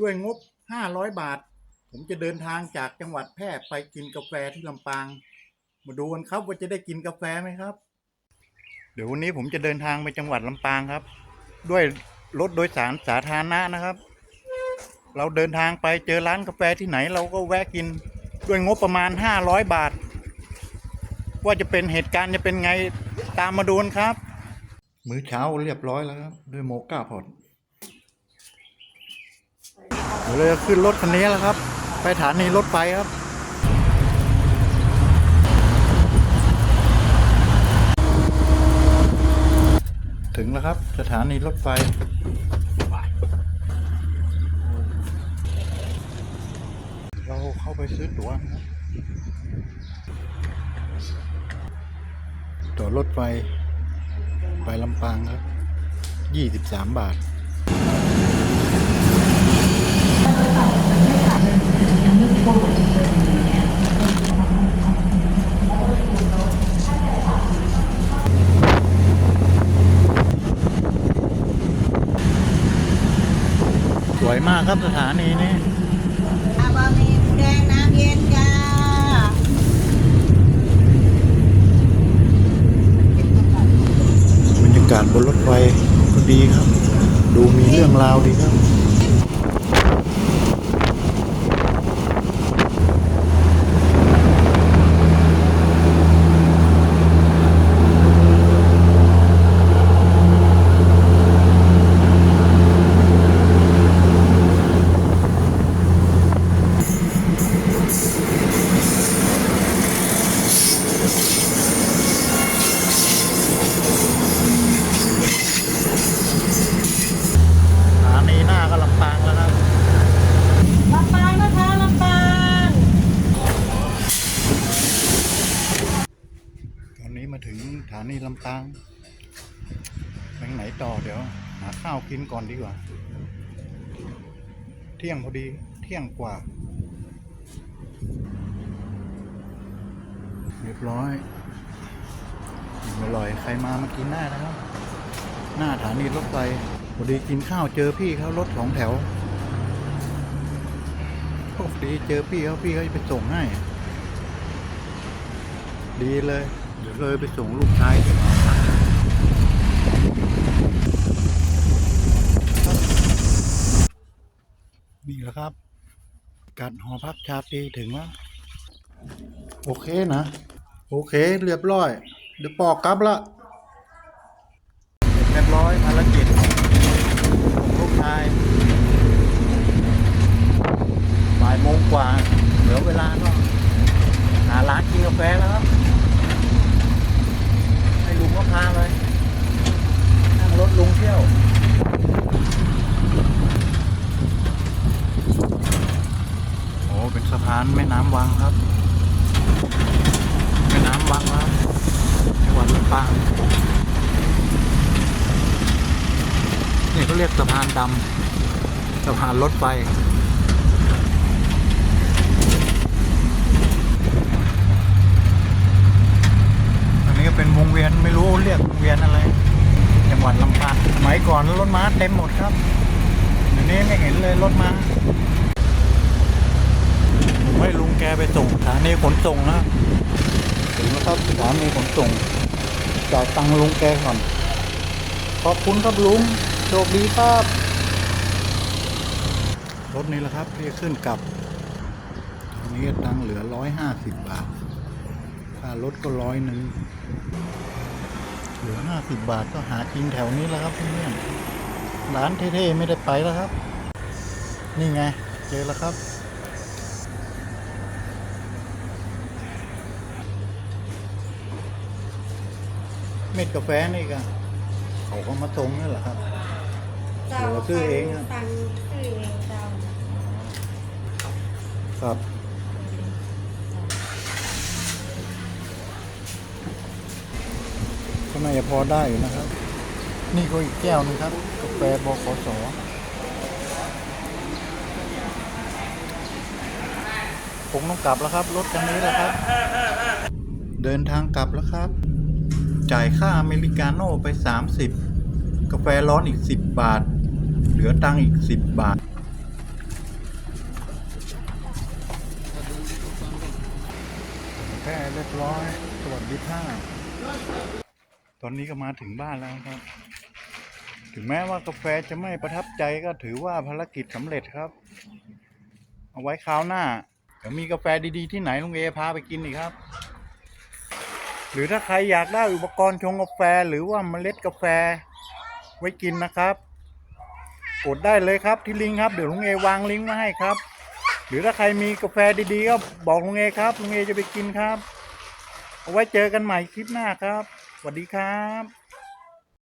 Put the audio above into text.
ด้วยงบ 500 บาท ผมจะเดินทางจากจังหวัดแพร่ไปกินกาแฟที่ลำปาง มาดูกันครับว่าจะได้กินกาแฟไหมครับ เดี๋ยววันนี้ผมจะเดินทางไปจังหวัดลำปางครับ ด้วยรถโดยสารสาธารณะนะครับ เราเดินทางไปเจอร้านกาแฟที่ไหนเราก็แวะกินด้วยงบประมาณ 500 บาท ว่าจะเป็นเหตุการณ์จะเป็นไงตามมาดูกันครับ มื้อเช้าเรียบร้อยแล้วครับ ด้วยโมก้าพอด เดี๋ยวเราจะขึ้นรถคันนี้แล้วครับ ไปสถานีรถไฟครับถึงแล้วครับ สถานีรถไฟ เราเข้าไปซื้อตั๋วตั๋วรถไฟ ไปลำปางครับยี่สิบสามบาท วยมากครับสถานีนี้บะหมี่หมูแดงน้ำเย็นจ้าบรรยากาศบนรถไฟก็ดีครับ ดูมีเรื่องราวดีครับ สถานีหน้าก็ลำปางแล้วครับ ลำปางนะคะลำปาง ตอนนี้ มาถึงสถานีลำปางไปไหนต่อเดี๋ยว หาข้าวกินก่อนดีกว่า เที่ยงพอดี เที่ยงกว่า เรียบร้อยอิ่มอร่อยใครมามากินได้นะครับ หน้าสถานีรถไฟพอดีกินข้าวเจอพี่เขารถสองแถวโชคดีเจอพี่เขาพี่เขาจะไปส่งให้ ดีเลย ดี๋ยวเลยไปส่งลูกชายที่หอพักนี่แหละครับกัดหอพักชาตรีถึงแล้วโอเคนะ โอเคเรียบร้อย เดี๋ยวปอกกลับละเรียบร้อยภารกิจของลูกชายบ่ายโมงกว่า เหลือเวลาก็หาร้านกินกาแฟแล้วครับ ให้ลุงก็พาไปนั่งรถลุงเที่ยวโอ้เป็นสะพานแม่น้ำวังครับ แม่น้ำวังครับจังหวัดลำปางนี่เขาเรียกสะพานดำสะพานรถไฟ อันนี้ก็เป็นวงเวียนไม่รู้เรียกวงเวียนอะไร จังหวัดลำปางสมัยก่อนรถม้าเต็มหมดครับ เดี๋ยวนี้ไม่เห็นเลยรถม้าผมให้ลุงแกไปส่งสถานีขนส่งนะถึงแล้วครับสถานีขนส่งจ่ายตังค์ลุงแกก่อนขอบคุณครับลุงโชคดีครับรถนี้แหละครับที่ขึ้นกลับตอนนี้ตังค์เหลือร้อยห้าสิบบาทค่ารถก็ร้อยหนึ่งเหลือห้าสิบบาทก็หากินแถวนี้แล้วครับพี่เนี่ย ร้านเท่ๆไม่ได้ไปแล้วครับ นี่ไง เจอแล้วครับ เม็ดกาแฟนี่ก็เขาก็มาตรงนี่แหละครับเจ้าเหลือซื้อเองอะ สั่งซื้อเองเจ้าครับ ก็น่าจะพอได้อยู่นะครับ นี่ก็อีกแก้วนึงครับกาแฟบขสผมต้องกลับแล้วครับรถคันนี้แหละครับ เดินทางกลับแล้วครับ จ่ายค่าอเมริกาโน่ไป 30 กาแฟร้อนอีก 10 บาท เหลือตังอีก 10 บาท แค่เรียบร้อยตรวจดิท่า ตอนนี้ก็มาถึงบ้านแล้วครับ ถึงแม้ว่ากาแฟจะไม่ประทับใจก็ถือว่าภารกิจสำเร็จครับ เอาไว้คราวหน้าเดี๋ยวมีกาแฟดีๆที่ไหนลุงเอพาไปกินอีกครับ หรือถ้าใครอยากได้อุปกรณ์ชงกาแฟหรือว่าเมล็ดกาแฟไว้กินนะครับ กดได้เลยครับที่ลิงก์ครับเดี๋ยวลุงเอวางลิงก์มาให้ครับ หรือถ้าใครมีกาแฟดีๆก็บอกลุงเอครับลุงเอจะไปกินครับ เอาไว้เจอกันใหม่คลิปหน้าครับ วัสดีครับ